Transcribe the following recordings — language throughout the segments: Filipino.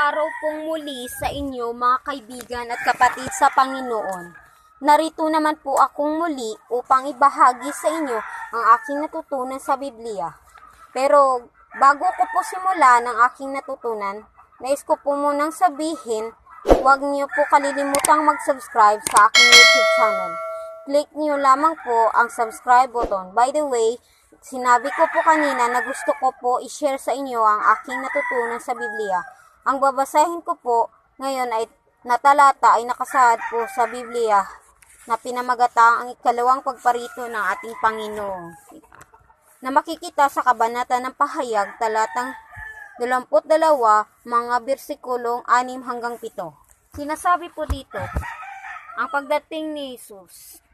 Araw pong muli sa inyo mga kaibigan at kapatid sa Panginoon. Narito naman po akong muli upang ibahagi sa inyo ang aking natutunan sa Biblia. Pero bago ko po simulan ang aking natutunan, nais ko po munang sabihin, huwag niyo po kalilimutang mag-subscribe sa aking YouTube channel. Click niyo lamang po ang subscribe button. By the way, sinabi ko po kanina na gusto ko po i-share sa inyo ang aking natutunan sa Biblia. Ang babasahin ko po ngayon ay natalata ay nakasaad po sa Biblia na pinamagatang ang ikalawang pagparito ng ating Panginoon. Na makikita sa kabanata ng pahayag talatang 22 mga bersikulong 6 hanggang 7. Sinasabi po dito, ang pagdating ni Jesus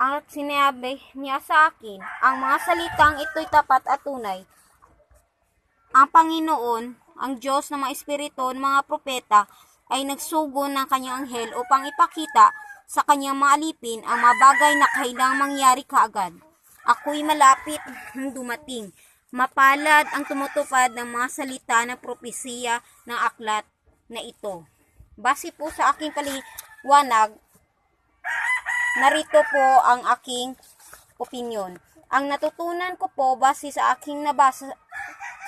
at sinabi niya sa akin, ang mga salitang ito'y tapat at tunay. Ang Panginoon, ang Diyos ng mga espiritu ng mga propeta, ay nagsugo ng kanyang anghel upang ipakita sa kanyang mga alipin ang mga bagay na kailang mangyari kaagad. Ako'y malapit ng dumating. Mapalad ang tumutupad ng mga salita ng propesiya ng aklat na ito. Base po sa aking paliwanag, narito po ang aking opinion. Ang natutunan ko po base sa aking nabasa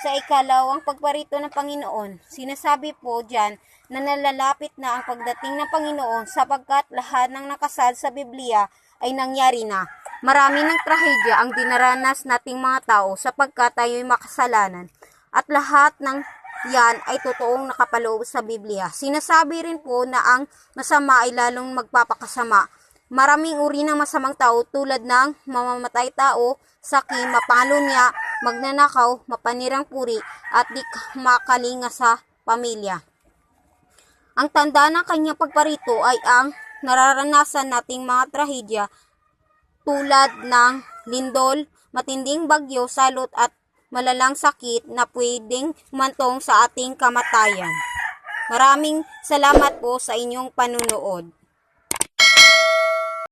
sa ikalawang pagparito ng Panginoon. Sinasabi po dyan na nalalapit na ang pagdating ng Panginoon sapagkat lahat ng nakasal sa Biblia ay nangyari na. Marami ng trahedya ang dinaranas nating mga tao sapagkat tayo'y makasalanan. At lahat ng yan ay totoong nakapaloob sa Biblia. Sinasabi rin po na ang masama ay lalong magpapakasama. Maraming uri ng masamang tao tulad ng mamamatay tao, sakim, mapalunya, magnanakaw, mapanirang puri, at di makalinga sa pamilya. Ang tanda ng kanyang pagparito ay ang nararanasan nating mga trahedya tulad ng lindol, matinding bagyo, salot at malalang sakit na pwedeng mantong sa ating kamatayan. Maraming salamat po sa inyong panunood.